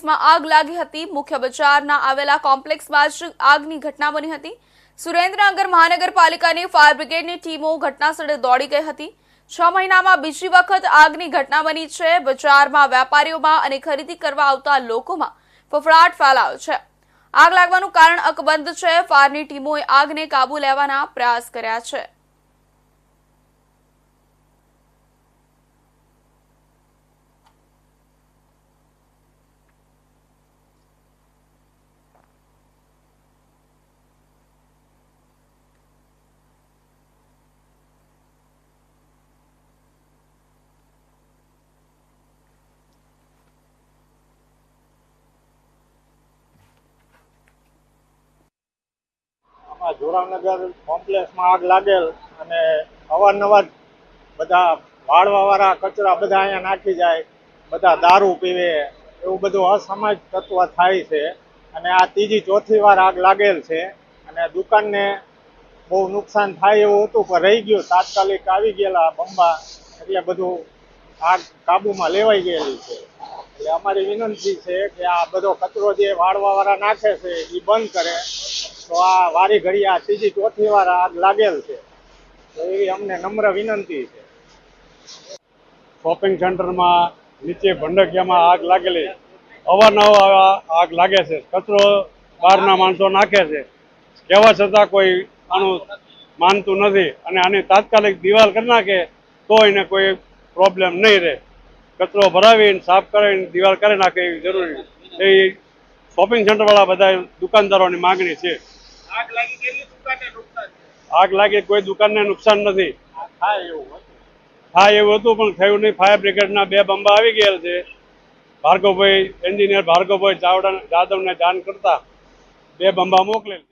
કોમ્પ્લેક્સમાં આગ લાગી હતી. મુખ્ય બજારના આવેલા કોમ્પ્લેક્સમાં જ આગની ઘટના બની હતી. સુરેન્દ્રનગર મહાનગરપાલિકાની ફાયર બ્રિગેડની ટીમો ઘટનાસ્થળે દોડી ગઈ હતી. છ મહિનામાં બીજી વખત આગની ઘટના બની છે. બજારમાં વેપારીઓમાં અને ખરીદી કરવા આવતા લોકોમાં ફફડાટ ફેલાયો છે. આગ લાગવાનું કારણ અકબંધ છે. ફાયરની ટીમોએ આગને કાબુ લેવાના પ્રયાસ કર્યા છે. જોરાનગર કોમ્પ્લેક્સમાં આગ લાગેલ અને અવારનવાર બધા વાળવાવાળા કચરા બધા અહીંયા નાખી જાય, બધા દારૂ પીવે, એવું બધું અસમાજ તત્વ થાય છે. અને આ ત્રીજી ચોથી વાર આગ લાગેલ છે અને દુકાનને બહુ નુકસાન થાય એવું હતું, પણ રહી ગયું. તાત્કાલિક આવી ગયેલા બંબા એટલે બધું આગ કાબુમાં લેવાઈ ગયેલી છે. એટલે અમારી વિનંતી છે કે આ બધો કચરો જે વાળવાવાળા નાખે છે એ બંધ કરે. તો આ વારી ઘડી આ ત્રીજી ચોથી વાર આગ લાગેલ છે. તો એવી અમને નમ્ર વિનંતી છે. શોપિંગ સેન્ટરમાં નીચે ભંડકિયામાં આગ લાગેલી. અવારનવાર આગ લાગે છે. કચરો બહારના માણસો નાખે છે. કહેવા છતાં કોઈ આનું માનતું નથી અને આની તાત્કાલિક દિવાલ કરી નાખે તો એને કોઈ પ્રોબ્લેમ નહીં રહે. કચરો ભરાવીને, સાફ કરીને દિવાલ કરી નાખે એવી જરૂરી. એ શોપિંગ સેન્ટરવાળા બધા દુકાનદારોની માગણી છે. આગ લાગી કોઈ દુકાન ને દુકાનને નુકસાન નથી. હા એવું હતું પણ થયું નહીં. ફાયર બ્રિગેડના બે બંબા આવી ગયા છે. ભાર્ગવભાઈ એન્જિનિયર ભાર્ગવભાઈ ચાવડા જાદવને જાણ કરતા બે બંબા મોકલેલ.